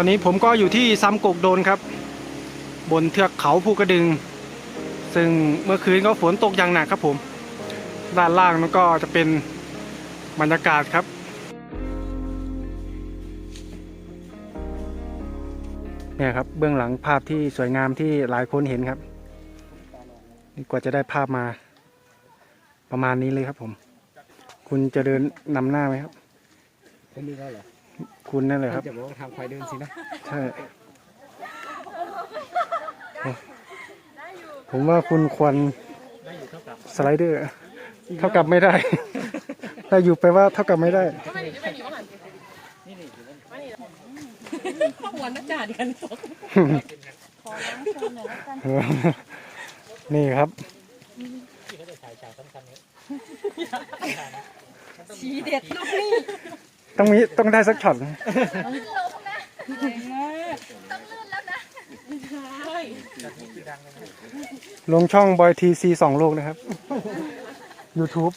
ตอนนี้ผมก็อยู่ที่ซ้ำกกโดนครับ บนเทือกเขาภูกระดึง ซึ่งเมื่อคืนก็ฝนตกอย่างหนักครับผม ด้านล่างนั่นก็จะเป็นบรรยากาศครับ เนี่ยครับเบื้องหลังภาพที่สวยงามที่หลายคนเห็นครับนี่กว่าจะได้ภาพมา ประมาณนี้เลยครับผม คุณจะเดินนำหน้าไหมครับผมมีแล้วเหรอคุณนั่นแหละครับจะบอกว่าทางควายเดินสินะใช่ผมว่าคุณควรสไลเดอร์ เท่ากับไม่ได้ ถ้าอยู่ไปว่าเท่ากับไม่ได้ ข้าวหัวนักจ่าดิกันตกนี่ครับชีเด็ดลูกนี่ต้องมีต้องได้สักช็อตเก่งมากใช่ลงช่องบอยทีซีสองโลกนะครับ YouTube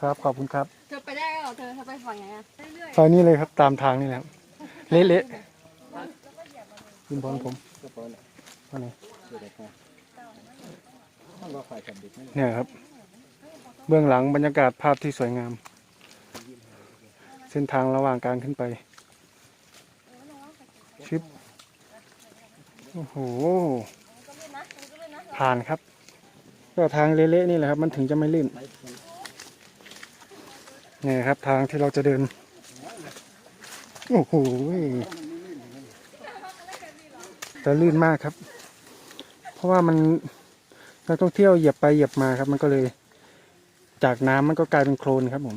ครับขอบคุณครับ เธอไป ได้เธอเธอไปฝั่งไหนอะเรื่อยนี้เลยครับตามทางนี่แหละครับเละๆคุณบอลผมก็ปอนว่าไงเดี๋ยวมาต้องรอควายจับเด็กนี่เนี่ยครับ เบื้องหลังบรรยากาศภาพที่สวยงาม เส้นทางระหว่างการขึ้นไป ชิปโอ้โห ผ่านครับก็ทางเละๆนี่แหละครับ มันถึงจะไม่ลื่น นี่ครับทางที่เราจะเดิน โอ้โหแต่ลื่นมากครับ เพราะว่ามันนักท่องเที่ยวเหยียบไปเหยียบมาครับ มันก็เลย จากน้ำมันก็กลายเป็นโคลนครับผม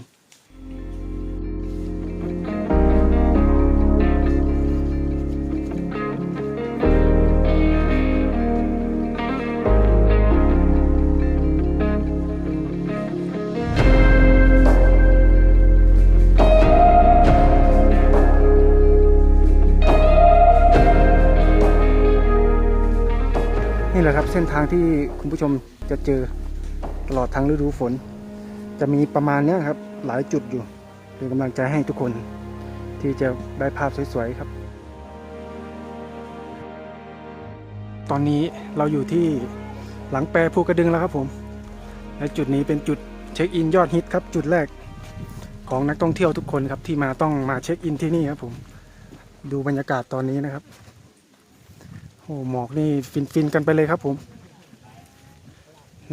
นี่แหละครับเส้นทางที่คุณผู้ชมจะเจอตลอดทั้งฤดูฝน จะมีประมาณนี้ครับหลายจุดอยู่เป็นกำลังใจให้ทุกคนที่จะได้ภาพสวยๆครับ ตอนนี้เราอยู่ที่หลังแปรภูกระดึงแล้วครับผม และจุดนี้เป็นจุดเช็คอินยอดฮิตครับ จุดแรกของนักท่องเที่ยวทุกคนครับที่มาต้องมาเช็คอินที่นี่ครับผม ดูบรรยากาศตอนนี้นะครับ อ้หมอกนี่ฟินฟินกันไปเลยครับผม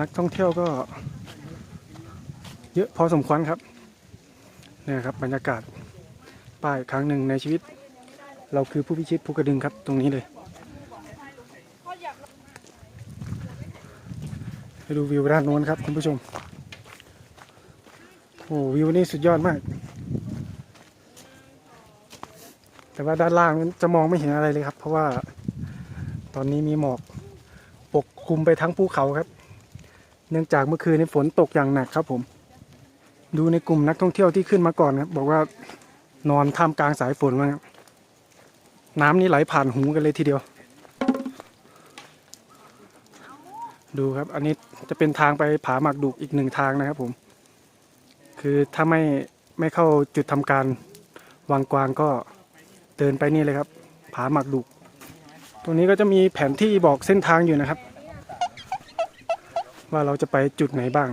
นักท่องเที่ยวก็ เยอะพอสมควรครับเนี่ยครับบรรยากาศป้ายครั้งหนึ่งในชีวิต เราคือผู้พิชิตภูกระดึงครับตรงนี้เลยไปดูวิวด้านโน้นครับคุณผู้ชมโอ้วิวนี่สุดยอดมาก แต่ว่าด้านล่างนั้นจะมองไม่เห็นอะไรเลยครับ เพราะว่า ตอนนี้มีหมอกปกคลุมไปทั้งภูเขาครับ เนื่องจากเมื่อคืนนี้ฝนตกอย่างหนักครับผม ดูในกลุ่มนักท่องเที่ยวที่ขึ้นมาก่อนครับบอกว่านอนท่ามกลางสายฝนมาครับน้ำนี่ไหลผ่านหูกันเลยทีเดียว ดูครับ อันนี้จะเป็นทางไปผาหมากดุกอีกหนึ่งทางนะครับผม คือถ้าไม่ไม่เข้าจุดทำการวางกวางก็เดินไปนี่เลยครับ ผาหมากดุก ตรงนี้ก็จะมีแผนที่บอกเส้นทางอยู่นะครับ ว่าเราจะไปจุดไหนบ้าง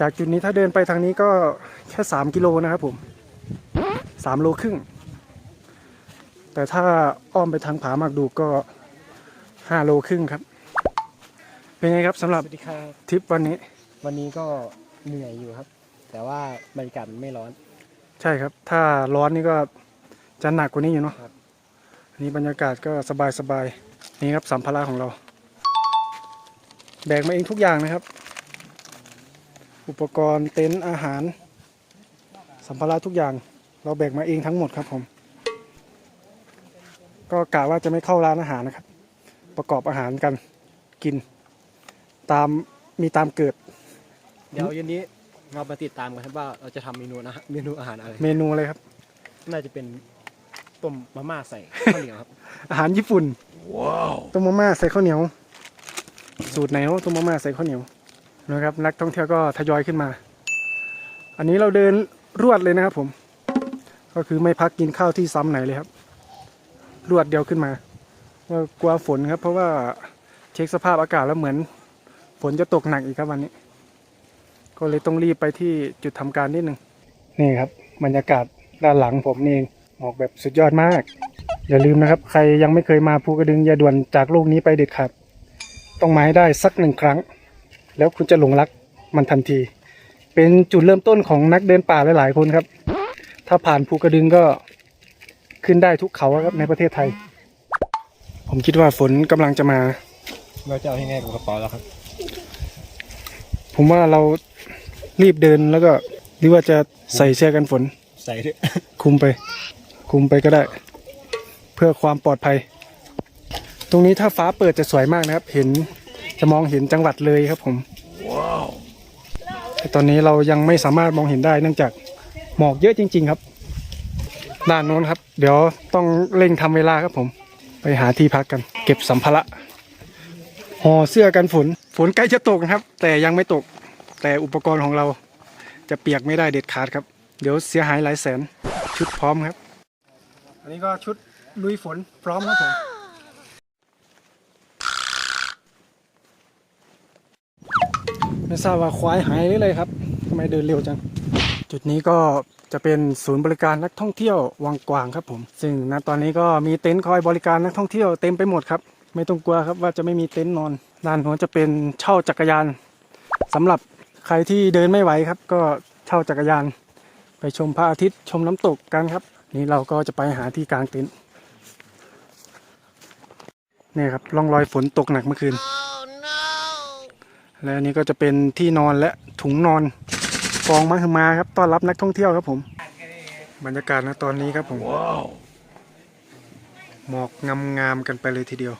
จากจุดนี้ถ้าเดินไปทางนี้ก็แค่สามกิโลนะครับผมสามโลครึ่ง แต่ถ้าอ้อมไปทางผาหมากดูก็ห้าโลครึ่งครับ เป็นไงครับสำหรับสวัสดีครับทริปวันนี้ วันนี้ก็เหนื่อยอยู่ครับ แต่ว่าบรรยากาศมันไม่ร้อน ใช่ครับ ถ้าร้อนนี่ก็ จะหนักกว่านี้อยู่เนาะครับอันนี้บรรยากาศก็สบายสบายๆนี่ครับสัมภาระของเรา แบกมาเองทุกอย่างนะครับ อุปกรณ์เต็นท์อาหาร สัมภาระทุกอย่าง เราแบกมาเองทั้งหมดครับผม ก็กะว่าจะไม่เข้าร้านอาหารนะครับ ประกอบอาหารกันกิน ตามมีตามเกิด เดี๋ยวเย็นนี้เรามาติดตามกันครับว่าเราจะทำเมนูนะฮะเมนูอาหารอะไร เมนูอะไรครับ น่าจะเป็น ต้มมาม่าใส่ข้าวเหนียวครับ อาหารญี่ปุ่น ว้าว ต้มมาม่าใส่ข้าวเหนียว สูตรไหนวะต้มมาม่าใส่ข้าวเหนียวนะครับ นักท่องเที่ยวก็ทยอยขึ้นมา อันนี้เราเดินรวดเลยนะครับผม ก็คือไม่พักกินข้าวที่ซ้ำไหนเลยครับ รวดเดียวขึ้นมาว่ากลัวฝนครับ เพราะว่าเช็คสภาพอากาศแล้วเหมือน ฝนจะตกหนักอีกครับวันนี้ ก็เลยต้องรีบไปที่จุดทำการนิดหนึ่งนี่ครับ บรรยากาศด้านหลังผมนี่เอง ออกแบบสุดยอดมาก อย่าลืมนะครับ ใครยังไม่เคยมาภูกระดึงอย่าด่วนจากโลกนี้ไปเด็ดขาดต้องมาให้ได้สักหนึ่งครั้ง แล้วคุณจะหลงรักมันทันที เป็นจุดเริ่มต้นของนักเดินป่าหลายๆคนครับ ถ้าผ่านภูกระดึงก็ขึ้นได้ทุกเขาครับในประเทศไทย ผมคิดว่าฝนกำลังจะมา เราจะเอายังไงกับกระเป๋าแล้วครับ ผมว่าเรารีบเดินแล้วก็หรือว่าจะใส่เสื้อกันฝน ใส่ด้วย คุมไป คุมไปก็ได้ เพื่อความปลอดภัย ตรงนี้ถ้าฟ้าเปิดจะสวยมากนะครับ เห็นจะมองเห็นจังหวัดเลยครับผมแต่ตอนนี้เรายังไม่สามารถมองเห็นได้เนื่องจากหมอกเยอะจริง ๆครับด้านโน้นครับ เดี๋ยวต้องเร่งทำเวลาครับผม ไปหาที่พักกัน เก็บสัมภาระห่อเสื้อกันฝนฝนใกล้จะตกนะครับ แต่ยังไม่ตก แต่อุปกรณ์ของเราจะเปียกไม่ได้เด็ดขาดครับ เดี๋ยวเสียหายหลายแสน ชุดพร้อมครับ อันนี้ก็ชุดลุยฝนพร้อมครับผมไม่ทราบว่าควายหายหรืออะไรครับทำไมเดินเร็วจัง จุดนี้ก็จะเป็นศูนย์บริการนักท่องเที่ยววังกวางครับผม ซึ่งณตอนนี้ก็มีเต็นท์คอยบริการนักท่องเที่ยวเต็มไปหมดครับไม่ต้องกลัวครับว่าจะไม่มีเต็นท์นอนด้านโน้นจะเป็นเช่าจักรยานสำหรับใครที่เดินไม่ไหวครับ ก็เช่าจักรยาน ไปชมพระอาทิตย์ชมน้ำตกกันครับ นี่เราก็จะไปหาที่กลางเต็นท์นี่ครับร่องรอยฝนตกหนักเมื่อคืนและอันนี้ก็จะเป็นที่นอนและถุงนอนกองมหึมาครับต้อนรับนักท่องเที่ยวครับผม บรรยากาศนะตอนนี้ครับผมหมอกงามๆกันไปเลยทีเดียว